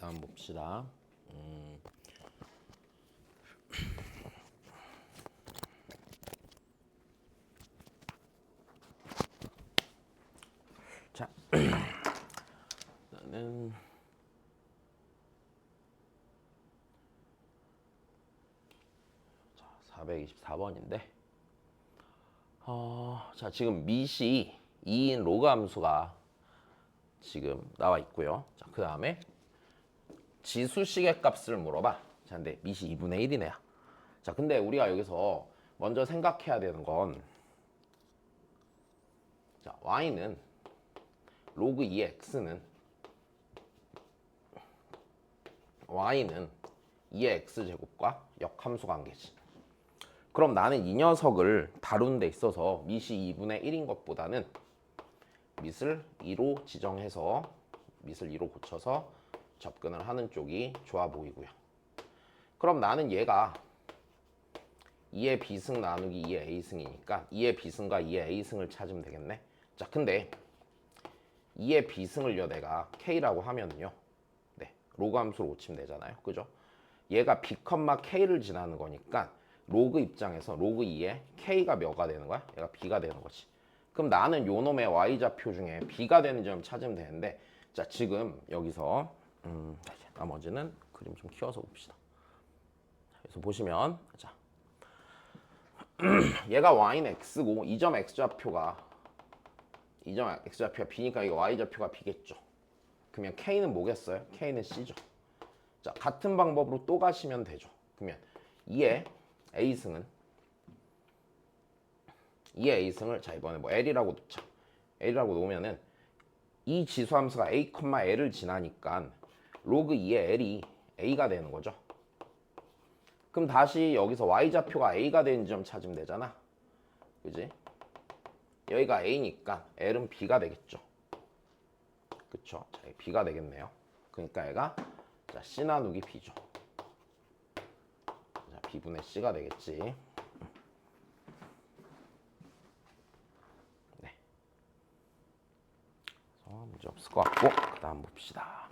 다음 봅시다. 음. 자, 나는 자, 424번인데 어, 자, 지금 미시 2인 로그 함수가 지금 나와 있고요. 자, 그 다음에 지수식의 값을 물어봐. 자, 근데 미시 2분의 1이네요. 자, 근데 우리가 여기서 먼저 생각해야 되는 건 자, y는 로그 2의 x는 y는 2의 x제곱과 역함수 관계지. 그럼 나는 이 녀석을 다루는 데 있어서 미시 2분의 1인 것보다는 밑을 2로 지정해서 밑을 2로 고쳐서 접근을 하는 쪽이 좋아 보이고요. 그럼 나는 얘가 2의 비승 나누기 2의 a승이니까 2의 비승과 2의 a승을 찾으면 되겠네. 자, 근데 2의 비승을요 내가 k라고 하면은요. 네, 로그 함수로 고치면 되잖아요. 그죠? 얘가 b, k를 지나는 거니까 로그 입장에서 로그 2에 k가 몇가 되는 거야? 얘가 b가 되는 거지. 그럼 나는 요 놈의 y좌표 중에 b가 되는 점 찾으면 되는데 자 지금 여기서 음, 나머지는 그림 좀 키워서 봅시다. 그래서 보시면 자 얘가 y는 x고 이 점 x좌표가 이 점 x좌표가 b니까 이거 y좌표가 b겠죠. 그러면 k는 뭐겠어요? k는 c죠. 자 같은 방법으로 또 가시면 되죠. 그러면 2의 a승은 2의 a승을 자 이번에 뭐 l이라고 놓자. l이라고 놓으면은 이 지수함수가 a, l을 지나니까 로그 2의 l이 a가 되는 거죠. 그럼 다시 여기서 y좌표가 a가 되는 점 찾으면 되잖아. 그지? 여기가 a니까 l은 b가 되겠죠. 그쵸? 자, b가 되겠네요. 그러니까 얘가 자, c 나누기 b죠. 자, b분의 c가 되겠지. 네. 문제 없을 것 같고 그 다음 봅시다.